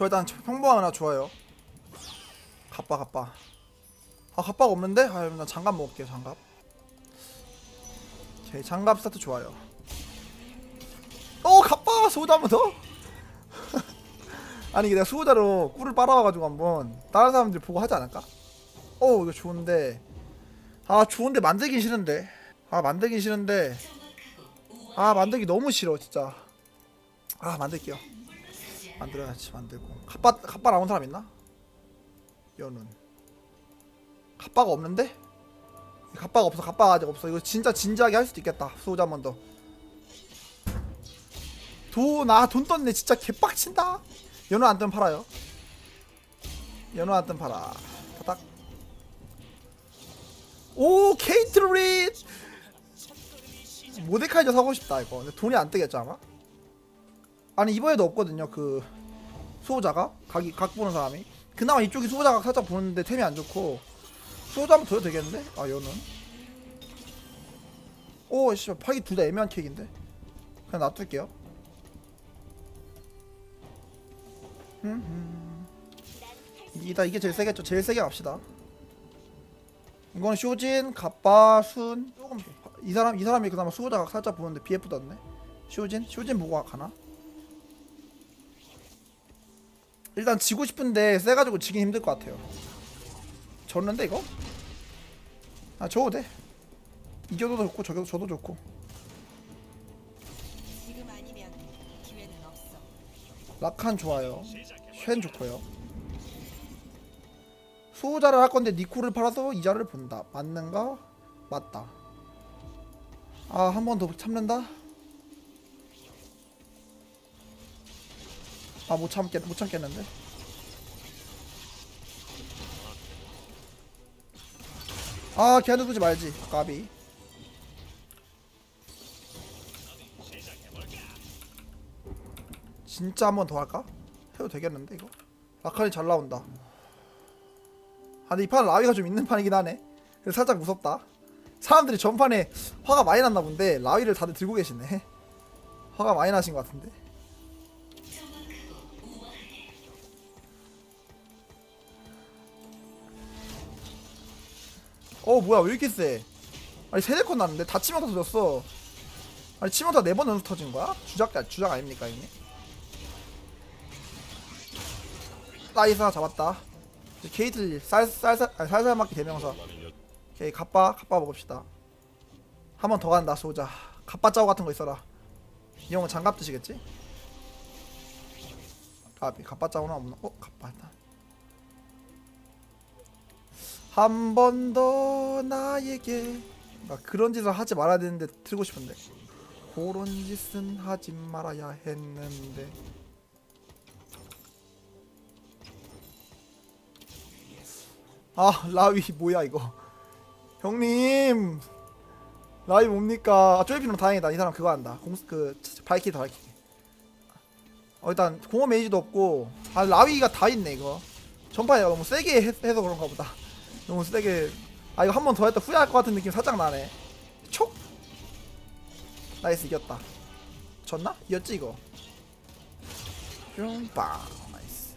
저 일단 평범한 하나 좋아요. 갑바 갑바. 아 갑바가 없는데? 아나 장갑 먹을게요 장갑. 오케이 장갑 스타트 좋아요. 어 갑바 소자 한번 더? 아니 내가 수호자로 꿀을 빨아와가지고 한번 다른 사람들 보고 하지 않을까? 어 이거 좋은데 아 좋은데 만들긴 싫은데 아 만들긴 싫은데 아 만들기 너무 싫어 진짜 아 만들게요 만들어야지 만들고. 갑바 갑바 나온 사람 있나? 연운 갑바가 없는데? 갑바가 없어 갑바가 아직 없어. 이거 진짜 진지하게 할 수도 있겠다 수호자 한번 더. 돈아돈 떴네. 진짜 개빡친다. 연우 안 뜨면 팔아요. 연우 안 뜨면 팔아. 타닥. 오 케이트린! 모데카이저 사고 싶다 이거. 근데 돈이 안 뜨겠죠 아마? 아니 이번에도 없거든요. 그 수호자가? 각이 각 보는 사람이. 그나마 이쪽이 수호자가 살짝 보는데 템이 안 좋고. 수호자 한번 둬도 되겠는데? 아 연은 오 씨발 팔기 둘 다 애매한 킥인데? 그냥 놔둘게요. 음, 이다 이게 제일 세겠죠. 제일 세게 갑시다. 이거는 쇼진, 갑바, 순. 조금 이 사람 이 사람이 그나마 수호자가 살짝 보는데 BF 떴네. 쇼진? 쇼진 보고 가나? 일단 지고 싶은데 세가지고 지긴 힘들 것 같아요. 졌는데 이거? 아 져도 돼. 이겨도 좋고 저겨도 저도 좋고. 라칸 좋아요. 쉔 좋고요. 수호자를 할 건데 니코를 팔아서 이자를 본다. 맞는가? 맞다. 아 한 번 더 참는다 아 못 참겠 못 참겠는데? 아 걔한테 두지 말지 까비. 진짜 한 번 더 할까? 해도 되겠는데 이거? 라칸이 잘 나온다. 아 근데 이 판은 라위가 좀 있는 판이긴 하네. 그래서 살짝 무섭다. 사람들이 전판에 화가 많이 났나 본데 라위를 다들 들고 계시네. 화가 많이 나신 것 같은데 어 뭐야 왜 이렇게 세? 아니 세대 컷 났는데? 다 치명타 터졌어. 아니 치명타 네번 연속 터진 거야? 주작 주작 아닙니까? 나이스 하나 잡았다. 이제 게이틀 쌀쌀쌀 아니, 살살 맞기 대명사 오케이 갑바 갑바 먹읍시다. 한 번 더 간다 쏘자. 갑바 짜오 같은 거 있어라. 이 형은 장갑 드시겠지? 갑이 갑바 짜오는 없나? 어 갑바 일단 한 번 더 나에게. 나 그런 짓을 하지 말아야 되는데 들고 싶은데. 그런 짓은 하지 말아야 했는데. 아 라위 뭐야 이거? 형님! 라위 뭡니까? 아 쪼이피는 다행이다. 이 사람 그거 한다. 공, 그 바이키다 바이키 어 일단 공업 메이지도 없고. 아 라위가 다 있네 이거. 전파에 너무 세게 해, 해서 그런가 보다 너무 세게 아 이거 한 번 더 했다 후회할 것 같은 느낌 살짝 나네. 촉! 나이스 이겼다. 졌나? 이겼지 이거? 뿅빵. 나이스.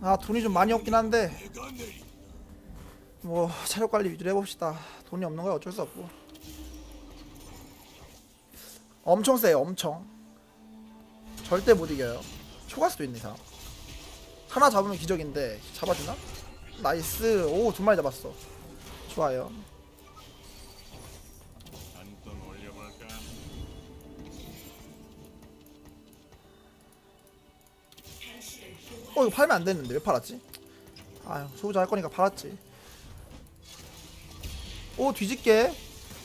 아 돈이 좀 많이 없긴 한데. 뭐 체력 관리 위주로 해봅시다. 돈이 없는 거야 어쩔 수 없고. 엄청 세요 엄청. 절대 못 이겨요. 초갈 수도 있네 다 하나 잡으면 기적인데 잡아주나? 나이스 오두 마리 잡았어 좋아요? 어 이거 팔면 안 됐는데 왜 팔았지? 아유 소유자 할 거니까 팔았지 오 뒤집게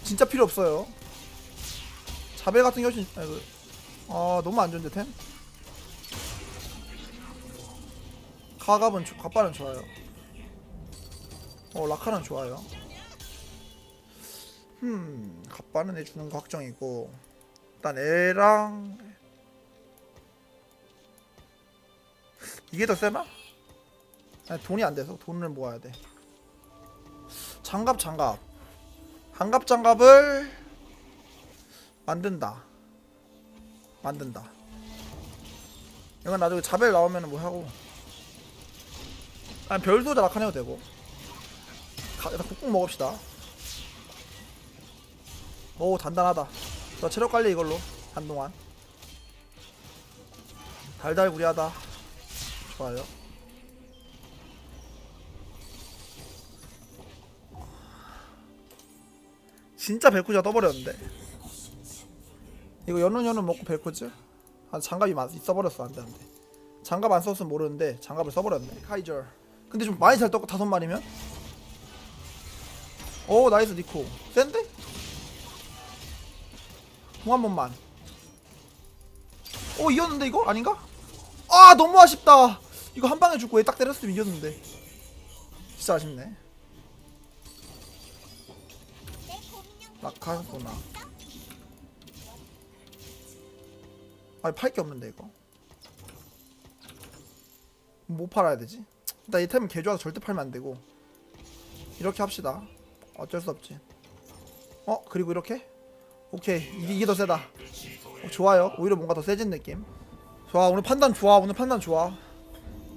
진짜 필요 없어요 자벨 같은 게 훨씬 아이고 아 너무 안 좋은데 템? 가갑은 좋- 갑바는 좋아요 어 라카는 좋아요 음 갑바는 해주는 거 확정이고 일단 애랑 이게 더 세나? 아니, 돈이 안 돼서 돈을 모아야 돼. 장갑 장갑. 장갑 장갑을 만든다. 만든다 이건 나중에 자벨 나오면 뭐 하고 아니 별소자 라칸 해도 되고. 가, 일단 국국 먹읍시다. 오 단단하다. 저 체력 관리 이걸로 한동안. 달달구리하다. 좋아요. 진짜 벨코즈가 떠버렸는데. 이거 연운 연운 먹고 벨코즈? 아 장갑이 많, 써버렸어 안돼 안돼. 장갑 안 썼으면 모르는데 장갑을 써버렸네. 카이저 근데 좀 많이 잘 떴고 다섯 마리면? 오 나이스 니코 센데? 공 한 번만 오 이겼는데 이거? 아닌가? 아 너무 아쉽다 이거 한 방에 죽고 얘 딱 때렸으면 이겼는데 진짜 아쉽네 라카구나 아니 팔 게 없는데 이거 뭐 팔아야 되지? 일단 이 템은 개 좋아서 절대 팔면 안 되고. 이렇게 합시다. 어쩔 수 없지. 어? 그리고 이렇게? 오케이. 이게, 더 세다. 어, 좋아요. 오히려 뭔가 더 세진 느낌. 좋아. 오늘 판단 좋아. 오늘 판단 좋아.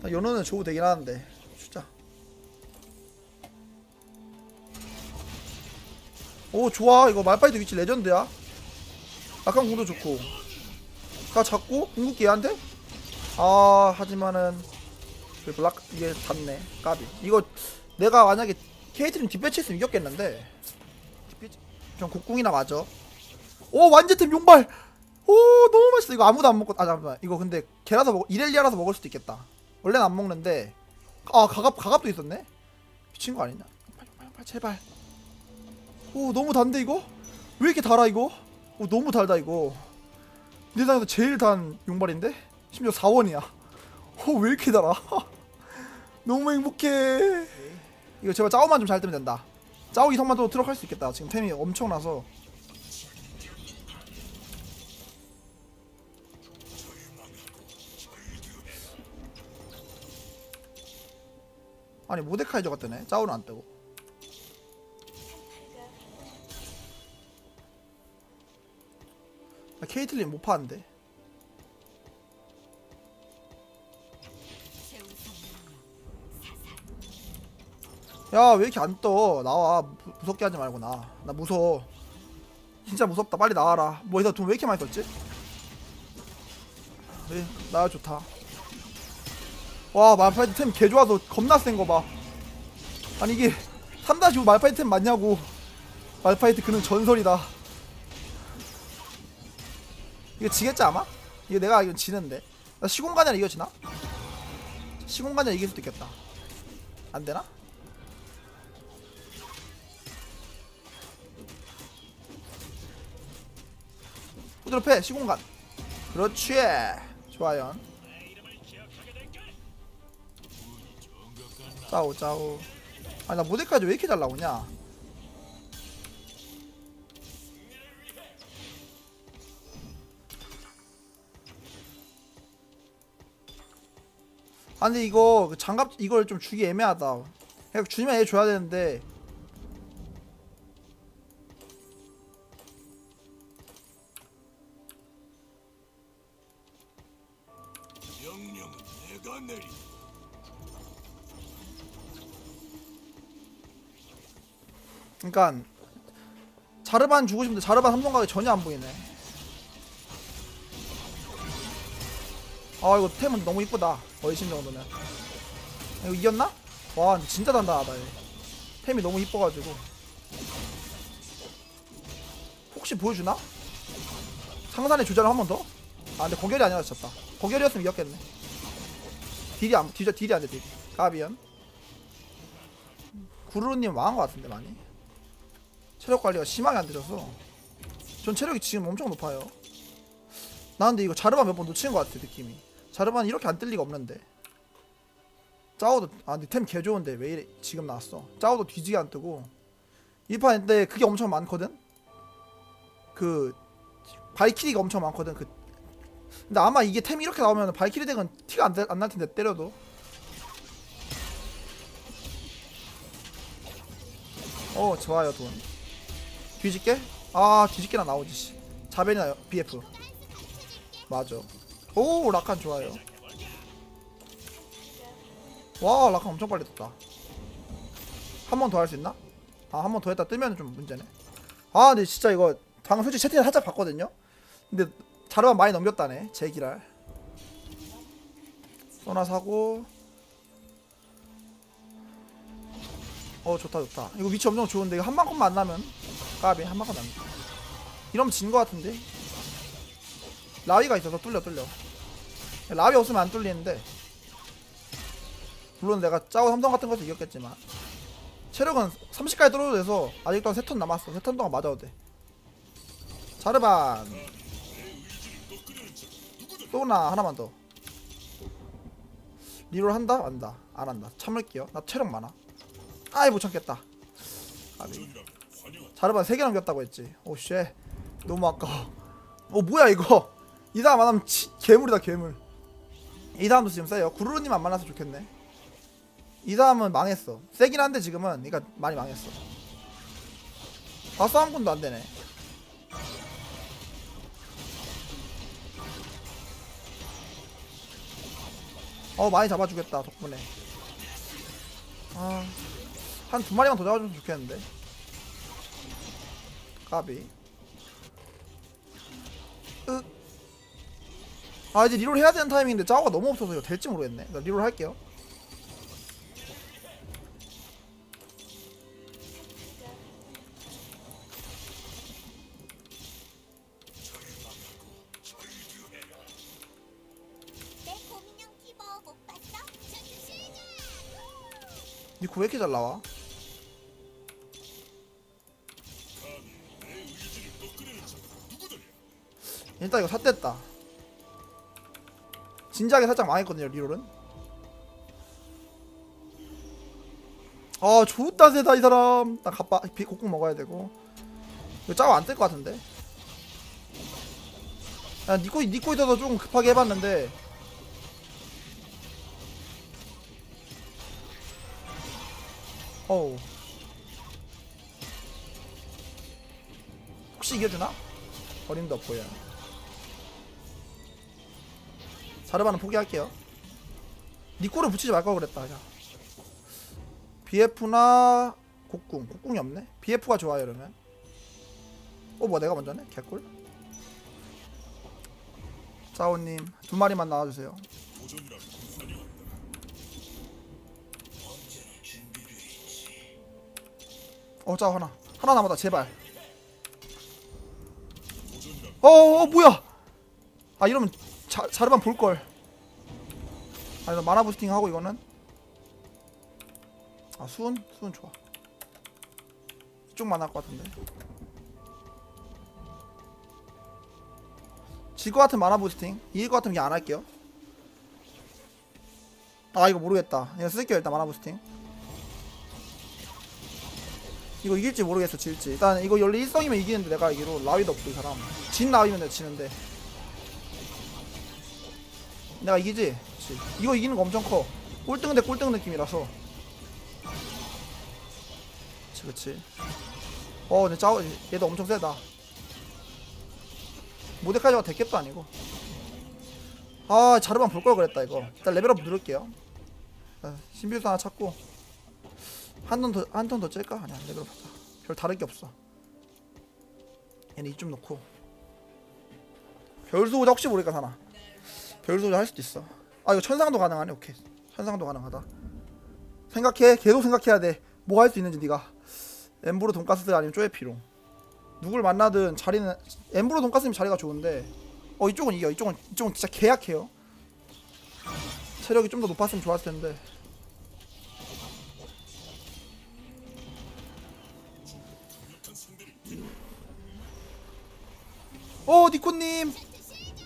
나 연어는 줘도 되긴 하는데. 진짜 오 좋아. 이거 말파이트 위치 레전드야. 약간 공도 좋고. 가 잡고 궁극기 얘한테? 아 하지만은 그 블락 이게 닿네. 까비. 이거 내가 만약에 케이트린 뒷배치 했으면 이겼겠는데. 뒷배치 좀 국궁이나 맞아. 오 완제템 용발! 오 너무 맛있어. 이거 아무도 안 먹고 아 잠깐만. 이거 근데 걔라서 먹 이렐리아라서 먹을 수도 있겠다. 원래는 안 먹는데. 아 가갑 가갑도 있었네? 미친 거 아니냐? 빨리 빨리 제발. 오 너무 단데 이거? 왜 이렇게 달아 이거? 오 너무 달다 이거. 내 세상에서 제일 단 용발인데? 심지어 4원이야 오왜 이렇게 달아? 너무 행복해. 이거 제발 짜오만 좀 잘 뜨면 된다. 짜오 이성만 또 트럭 할 수 있겠다. 지금 템이 엄청나서. 아니 모데카이저가 뜨네. 짜오는 안 뜨고. 나 케이틀린 못 파는데 야 왜 이렇게 안 떠? 나와. 무, 무섭게 하지 말고 나. 나 무서워. 진짜 무섭다. 빨리 나와라. 뭐 여기서 돈 왜 이렇게 많이 썼지? 그래 나야 좋다. 와 말파이트 템 개 좋아서 겁나 센 거 봐. 아니 이게 3-5 말파이트 템 맞냐고. 말파이트 그는 전설이다. 이거 지겠지 아마? 이거 내가 알기로 지는데. 나 시공간이라 이겨지나? 시공간이라 이길 수도 있겠다. 안되나? 패 시공간. 그렇지. 좋아요. 짜오 짜오. 아니 나 모델까지 왜 이렇게 잘 나오냐? 아 근데 이거 그 장갑 이걸 좀 주기 애매하다. 그냥 주면 얘 줘야 되는데 그러니까 자르반 주고 싶은데 자르반 한번 가기 전혀 안 보이네. 아 이거 템은 너무 이쁘다. 얼씬 정도면. 이거 이겼나? 와 진짜 단단하다. 얘. 템이 너무 이뻐가지고. 혹시 보여주나? 상단의 조절을 한번 더? 아 근데 거결이 아니라 졌다. 거결이었으면 이겼겠네. 딜이 안 딜이 딜이 안 돼 딜. 가비언. 구루루님 망한 것 같은데 많이. 체력 관리가 심하게 안 되셔서 전 체력이 지금 엄청 높아요. 나 근데 이거 자르반 몇 번 놓치는 것 같아 느낌이. 자르반 이렇게 안 뜰 리가 없는데. 짜오도 아 근데 템 개 좋은데 왜 이래 지금 나왔어. 짜오도 뒤지게 안 뜨고. 이 판인데 그게 엄청 많거든? 그 발키리가 엄청 많거든 그. 근데 아마 이게 템이 이렇게 나오면 발키리 덱은 티가 안날 텐데 때려도. 어 좋아요 돈 뒤집게? 아 뒤집게나 나오지 씨 자벤이나 BF 맞아. 오 라칸 좋아요. 와 라칸 엄청 빨리 떴다. 한 번 더 할 수 있나? 아 한 번 더 했다 뜨면 좀 문제네. 아 근데 진짜 이거 방금 솔직히 채팅 살짝 봤거든요. 근데 자르반 많이 넘겼다네 제기랄. 소나 사고. 어 좋다 좋다. 이거 위치 엄청 좋은데 이거 한 방컷만 안 나면 까비 한 방컷 안. 나. 이러면 진 거 같은데. 라위가 있어서 뚫려 뚫려. 라위 없으면 안 뚫리는데. 물론 내가 짜고 삼성 같은 것도 이겼겠지만 체력은 30까지 떨어도 돼서 아직도 한 3턴 남았어 3턴 동안 맞아도 돼 자르반 또나 하나만 더 리롤 한다? 안다 안 한다 참을게요 나 체력 많아 아이 못 참겠다 아비. 자르반 3개 남겼다고 했지 오쉣 너무 아까워 어 뭐야 이거 이 다음 안 하면 치, 괴물이다 괴물 이 다음도 지금 세요 구르르님 안 만나서 좋겠네 이 다음은 망했어. 세긴 한데 지금은 그러니까 많이 망했어. 아 싸움꾼도 안 되네. 어 많이 잡아주겠다 덕분에. 아 한 두 마리만 더 잡아주면 좋겠는데. 까비. 으. 아 이제 리롤 해야 되는 타이밍인데 짜오가 너무 없어서 이거 될지 모르겠네. 나 리롤 할게요. 내 고민형 티버 못 봤어? 전투 시작! 니코 왜 이렇게 잘 나와? 일단 이거 삿됐다. 진작에 살짝 망했거든요 리롤은. 아 좋다 세다 이 사람. 나 갑바 비 곡국 먹어야 되고. 이거 짜고 안뜰 것 같은데? 야 니코 니코 있어서 조금 급하게 해봤는데. 어우. 혹시 이겨주나? 어림도 없고요 자르바는 포기할게요. 니꼬를 붙이지 말 걸 그랬다 야. BF나 곡궁 곡궁이 없네. BF가 좋아요 이러면. 어 뭐야 내가 먼저네? 개꿀? 짜오님 두 마리만 나와주세요. 어 짜오 하나. 하나 남았다 제발. 어, 어 뭐야 아 이러면 자, 자르반 볼걸. 아 이거 마나 부스팅 하고 이거는. 아 수은? 수은 좋아. 이쪽만 할 것 같은데. 질 것 같은 마나 부스팅. 이길 것 같으면 안 할게요. 아 이거 모르겠다. 이거 쓸게요 일단 마나 부스팅. 이거 이길지 모르겠어 질지. 일단 이거 원래 일성이면 이기는데 내가 이기로 라위도 없고 이 사람. 진 라위면 내가 지는데 내가 이기지? 그치. 이거 이기는 거 엄청 커. 꼴등 대 꼴등 느낌이라서. 그치 그치. 어 근데 짜오 얘도 엄청 세다. 모데카이저가 대켓도 아니고. 아 자르반 볼 걸 그랬다 이거. 일단 레벨업 누를게요. 아, 신비수 하나 찾고. 한턴더한턴더 찔까? 아니야 레벨업 하자. 별 다를 게 없어. 얘는 이좀 놓고. 별수호자 혹시 모르니까 사나 별수호자 할 수도 있어. 아 이거 천상도 가능하네. 오케이. 천상도 가능하다. 생각해. 계속 생각해야 돼 뭐 할 수 있는지 네가. 엠브로 돈가스 아니면 쪼에피롱. 누굴 만나든 자리는 엠브로 돈가스면 자리가 좋은데. 어 이쪽은 이겨. 이쪽은 이쪽은 진짜 개약해요. 체력이 좀 더 높았으면 좋았을 텐데. 어 니코님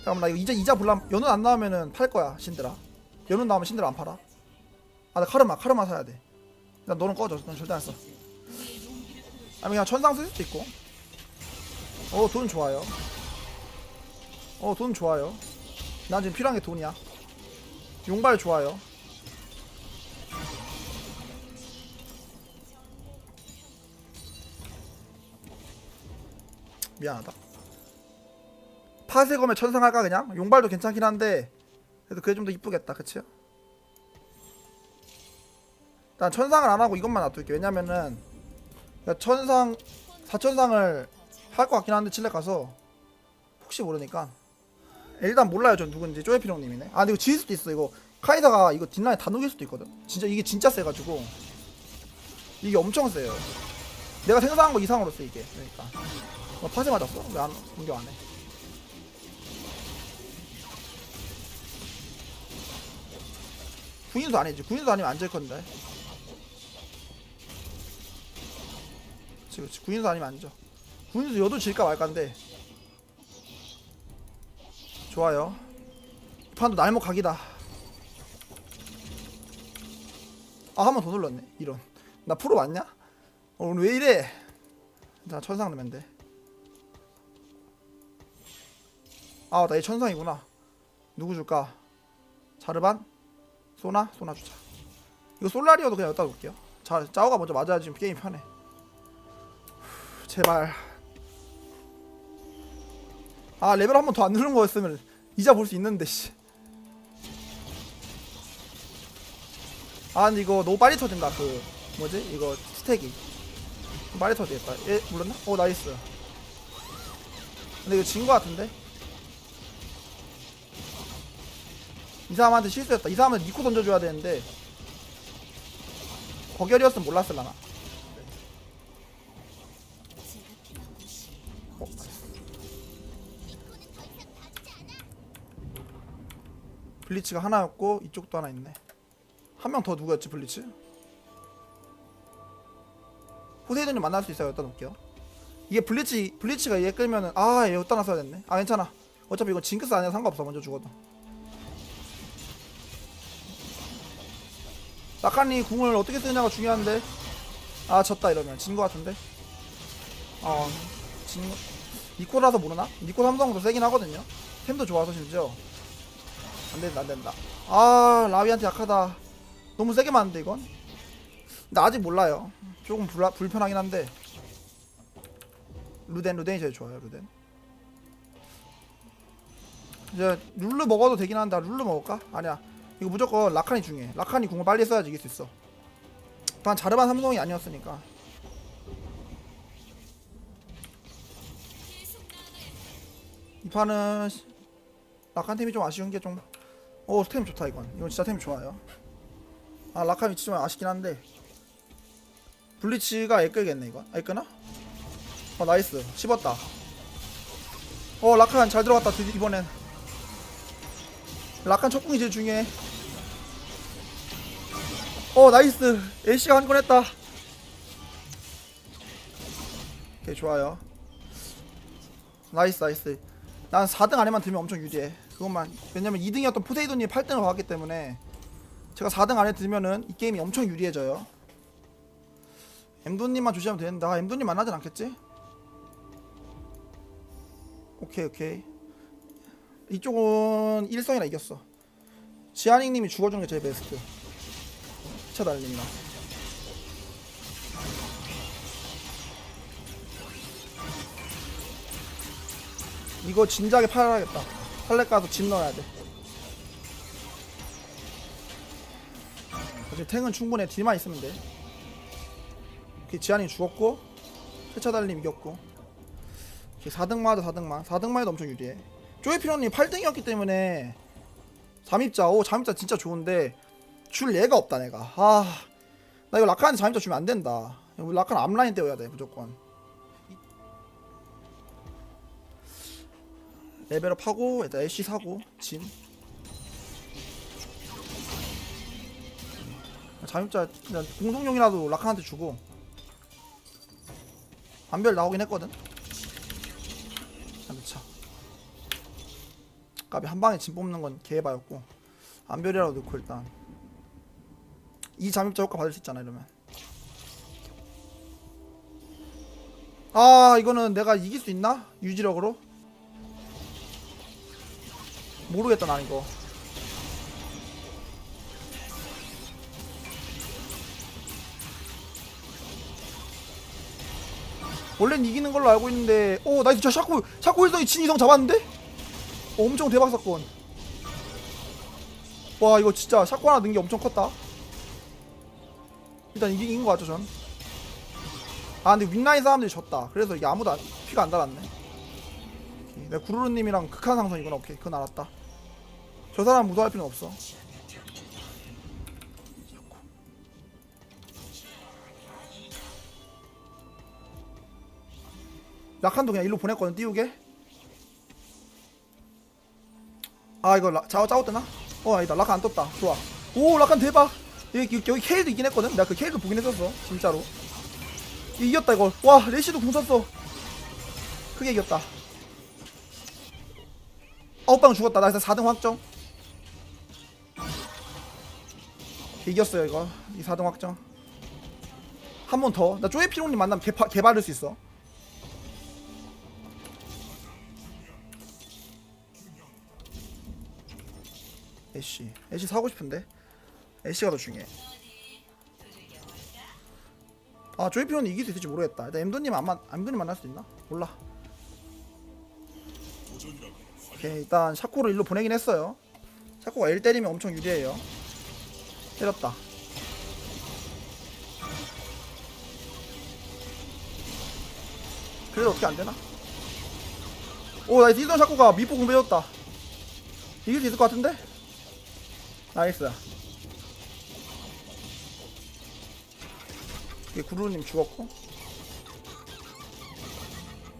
잠깐만 나 이거 이자 이자 볼람 연운 안 나오면은 팔 거야 신드라. 연운 나오면 신드라 안 팔아. 아 나 카르마 카르마 사야 돼나 너는 꺼져. 넌 절대 안써. 아니 그냥 천상 쓸 수도 있고. 어 돈 좋아요. 어 돈 좋아요. 난 지금 필요한 게 돈이야. 용발 좋아요. 미안하다 파쇄검에 천상할까 그냥? 용발도 괜찮긴 한데 그래도 그게 좀 더 이쁘겠다 그치요? 난 천상을 안 하고 이것만 놔둘게. 왜냐면은 야, 천상 사천상을 할 것 같긴 한데 칠레 가서 혹시 모르니까. 일단 몰라요 전 누군지. 쪼에피롱님이네. 아 근데 이거 지을 수도 있어. 이거 카이사가 이거 뒷라인 다 녹일 수도 있거든. 진짜 이게 진짜 세가지고. 이게 엄청 세요. 내가 생각한 거 이상으로 세 이게. 그러니까. 어, 파세 맞았어? 왜 안 공격 안 해? 군인도 아니지 군인도 아니면 안 질 건데 그치 그치 군인도 아니면 안 져. 군인도 여도 질까 말까인데 좋아요 이 판도 날목 각이다 아 한 번 더 눌렀네 이런 나 프로 맞냐? 어, 오늘 왜 이래 자 천상 넣으면 돼 아, 나얘 천상이구나. 누구 줄까? 자르반? 소나? 소나 주자. 이거 솔라리어도 그냥 여기다 놓을게요. 자, 짜오가 먼저 맞아야 지금 게임 편해. 후, 제발. 아, 레벨 한 번 더 안 누른 거였으면 이자 볼 수 있는데, 씨. 아, 근데 이거 너무 빨리 터진다. 그, 뭐지? 이거 스택이. 좀 빨리 터지겠다. 얘, 물렀나? 오, 나이스. 근데 이거 진 거 같은데? 이 사람한테 실수했다. 이 사람은 니코 던져줘야 되는데 거결이었으면 몰랐을라나. 어, 블리츠가 하나였고 이쪽도 하나 있네. 한 명 더 누구였지 블리츠? 포세이돈이 만날 수 있어요. 여기다 놓을게요. 이게 블리츠 블리츠가 얘 끌면은 아얘 여기다 놨어야 됐네. 아 괜찮아. 어차피 이거 징크스 아니야 상관없어. 먼저 죽어도. 라칸이 궁을 어떻게 쓰느냐가 중요한데. 아 졌다 이러면. 진거 같은데. 어진 니코라서 모르나? 니코 삼성도 세긴 하거든요. 템도 좋아서 심지어. 안된다 안된다. 아 라비한테 약하다. 너무 세게 맞는데 이건? 근데 아직 몰라요. 조금 불라, 불편하긴 한데. 루덴 루덴이 제일 좋아요 루덴. 이제 룰루 먹어도 되긴 한다. 룰루 먹을까? 아니야 이거 무조건 라칸이 중요해. 라칸이 궁을 빨리 써야지 이길 수 있어. 반 자르반 삼성이 아니었으니까. 이 판은 시- 라칸 템이 좀 아쉬운 게 좀. 오, 템 좋다 이건. 이건 진짜 템 좋아요. 아, 라칸 위치 좀 아쉽긴 한데. 블리치가 애끌겠네 이건. 아, 애끄나? 어, 나이스. 씹었다. 어, 라칸 잘 들어갔다 이번엔. 라칸 첫궁이 제일 중요해. 어 나이스 애쉬가 한 건 했다. 오케이 좋아요. 나이스 나이스. 난 4등 안에만 들면 엄청 유리해. 그것만 왜냐면 2등이었던 포세이돈이 8등을 받았기 때문에 제가 4등 안에 들면은 이 게임이 엄청 유리해져요. 엠도님만 조심하면 되는데 아, 엠도님 만나진 않겠지? 오케이 오케이. 이쪽은 일성이라 이겼어. 지아닝님이 죽어준 게 제일 베스트. 차달립니다. 이거 진작에 팔아야겠다. 팔레 가서 진 넣어야 돼. 어차피 탱은 충분해. 뒤만 있으면 돼. 오케이, 지안이 죽었고, 세차달님 이겼고. 오케이, 4등만 하자, 4등만. 4등만 해도 엄청 유리해. 쪼이피로님 8등이었기 때문에 잠입자 오 잠입자 진짜 좋은데 줄 예가 없다 내가. 아 나 이거 라칸한테 잠입자 주면 안 된다. 이거 라칸 앞라인 떼어야 돼 무조건. 레벨업 하고 일단 애쉬 사고 진. 잠입자 공동용이라도 라칸한테 주고. 안별 나오긴 했거든 까비 한 방에 진 뽑는 건 개바였고 안별이라도 넣고 일단. 이 잠입자 효과 받을 수 있잖아 이러면. 아 이거는 내가 이길 수 있나? 유지력으로? 모르겠다 난 이거. 원래는 이기는 걸로 알고 있는데 오 나이스 저 샤코 샤코 일성이 진 이성 잡았는데 엄청 대박 사건. 와 이거 진짜 샷건 하나 넣은 게 엄청 컸다. 일단 이긴, 이긴 거 같죠 전. 아 근데 윗라인 사람들이 졌다. 그래서 이게 아무도 안- 피가 안 달았네. 오케이. 내가 구루루님이랑 극한 상선이구나. 오케이 그건 알았다. 저 사람 무도할 필요는 없어. 라칸도 그냥 일로 보냈거든 띄우게 아 이거 라, 짜오 짜오 뜨나? 어 아니다 라칸 안 떴다. 좋아. 오 라칸 대박. 여기, 여기, 케일도 있긴 했거든? 내가 그 케일도 보긴 했었어 진짜로. 이겼다 이거. 와 레시도 궁 썼어. 크게 이겼다. 아홉 방 죽었다. 나 일단 4등 확정. 이겼어요 이거. 이 4등 확정. 한 번 더. 나 쪼에 피롱님 만나면 개, 파- 개 바를 수 있어 애쉬. 애쉬 사고 싶은데? 애쉬가 더 중요해. 아 조이피오는 이길 수 있을지 모르겠다. 일단 엠도님 안 만, 엠도님 만날 수 있나? 몰라. 오케이 일단 샤코를 일로 보내긴 했어요. 샤코가 L 때리면 엄청 유리해요. 때렸다. 그래도 어떻게 안되나? 오나 디전 샤코가 미포 공배였다. 이길 수 있을 것 같은데? 나이스. 이게 구루님 죽었고?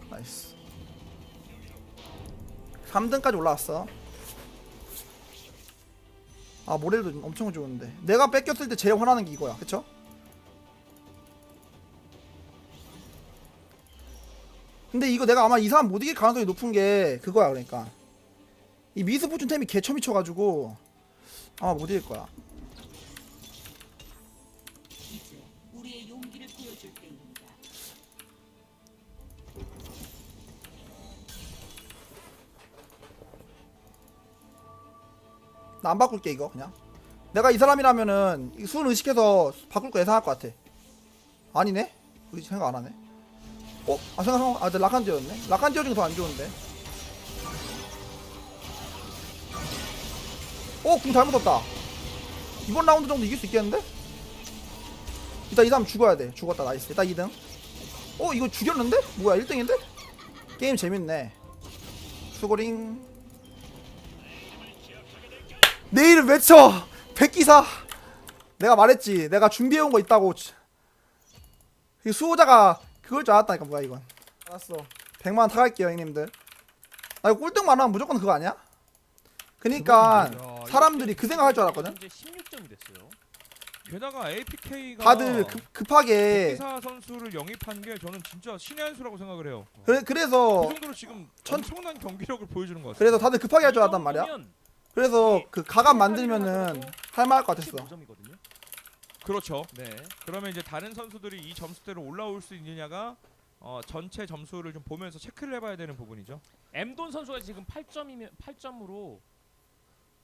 나이스. 3등까지 올라왔어. 아 모렐도 좀 엄청 좋은데. 내가 뺏겼을 때 제일 화나는 게 이거야. 그쵸? 근데 이거 내가 아마 이 사람 못 이길 가능성이 높은 게 그거야 그러니까. 이 미스포춘 템이 개처 미쳐가지고 아마 못 이길 거야. 나 안 바꿀게 이거 그냥 내가 이 사람이라면은 이 수은 의식해서 바꿀 거 예상할 것 같아 아니네? 의식 생각 안 하네 어? 아 생각 아 라칸디였네 라칸디어 중에 더안 좋은데 어? 궁 잘못 썼다 이번 라운드 정도 이길 수 있겠는데? 일단 이 사람 죽어야 돼 죽었다 나이스 일단 2등 어? 이거 죽였는데? 뭐야 1등인데? 게임 재밌네 수고링 내 이름 외쳐 백기사 내가 말했지 내가 준비해온 거 있다고 이 수호자가 그걸 줄 알았다니까 뭐야 이건 알았어 100만원 타갈게요 형님들 나 이거 꼴등만 하면 무조건 그거 아니야? 그니까 사람들이 그 생각 할 줄 알았거든 현재 16점이 됐어요. 게다가 APK가 다들 급, 급하게 기사 선수를 영입한 게 저는 진짜 신의 한 수라고 생각을 해요. 그래, 그래서 그 정도로 지금 천- 엄청난 경기력을 보여주는 것 같아요. 그래서 다들 급하게 할 줄 알았단 말이야 그래서 그 가감 만들면은 할만할 것 같았어 15점이거든요. 그렇죠. 네. 그러면 이제 다른 선수들이 이 점수대로 올라올 수 있느냐가 어, 전체 점수를 좀 보면서 체크를 해봐야 되는 부분이죠. 엠돈 선수가 지금 8점이면 8점으로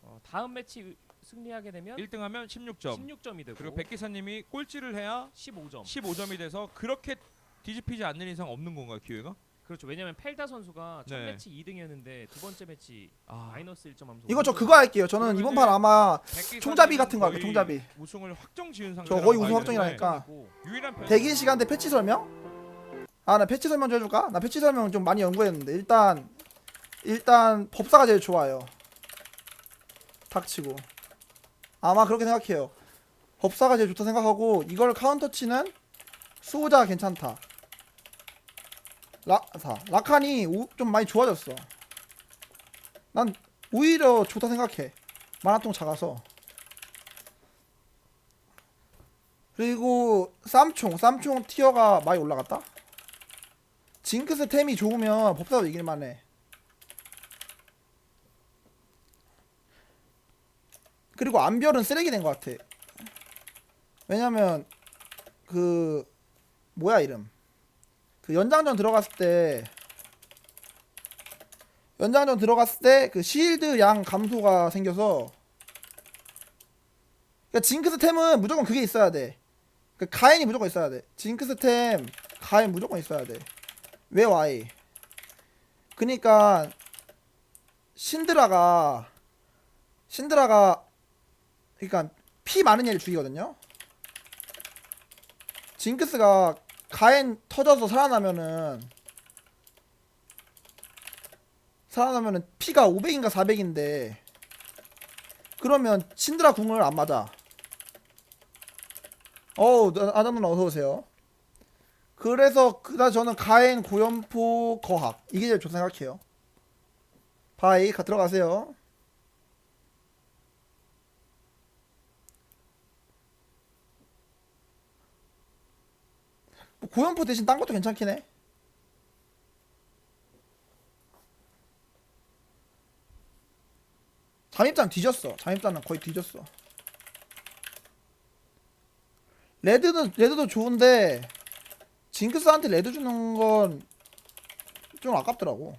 어, 다음 매치 승리하게 되면 1등하면 16점. 16점이 되고 그리고 백기사님이 꼴찌를 해야 15점. 15점이 돼서 그렇게 뒤집히지 않는 이상 없는 건가요 기회가? 그렇죠. 왜냐면 펠다 선수가 첫 네. 매치 2등이었는데 두 번째 매치 아, 마이너스 1점 하면서 이거 저 그거 할게요 저는 이번 판 아마 총잡이 같은 거 할게요, 총잡이. 우승을 확정 지은 상태. 저 거의 우승 확정이라니까 유일한. 대기 시간대 패치 설명? 아 나 패치 설명 좀 해줄까? 나 패치 설명 좀 많이 연구했는데 일단 일단 법사가 제일 좋아요 닥치고. 아마 그렇게 생각해요. 법사가 제일 좋다 생각하고 이걸 카운터 치는 수호자가 괜찮다. 라사 라칸이 우- 좀 많이 좋아졌어. 난 오히려 좋다 생각해. 만화통 작아서. 그리고 쌈총 쌈총 티어가 많이 올라갔다? 징크스 템이 좋으면 법사도 이길만해 그리고 암별은 쓰레기 된 것 같아 왜냐면 그 뭐야 이름 그 연장전 들어갔을 때 연장전 들어갔을 때 그 실드 양 감소가 생겨서 그러니까 징크스 템은 무조건 그게 있어야 돼그 가인이 무조건 있어야 돼. 징크스 템 가인 무조건 있어야 돼. 왜 와이? 그니까 신드라가 신드라가 그러니까 피 많은 애를 죽이거든요. 징크스가 가엔 터져서 살아나면은 살아나면은 피가 500인가 400인데 그러면 신드라 궁을 안 맞아. 어우 아담 누나 어서 오세요. 그래서 그다 저는 가엔 고연포 거학 이게 제일 좋다 생각해요. 바이 가 들어가세요. 고연포 대신 딴 것도 괜찮긴 해. 잠입단 뒤졌어. 잠입단은 거의 뒤졌어. 레드는 레드도 좋은데 징크스한테 레드 주는 건 좀 아깝더라고.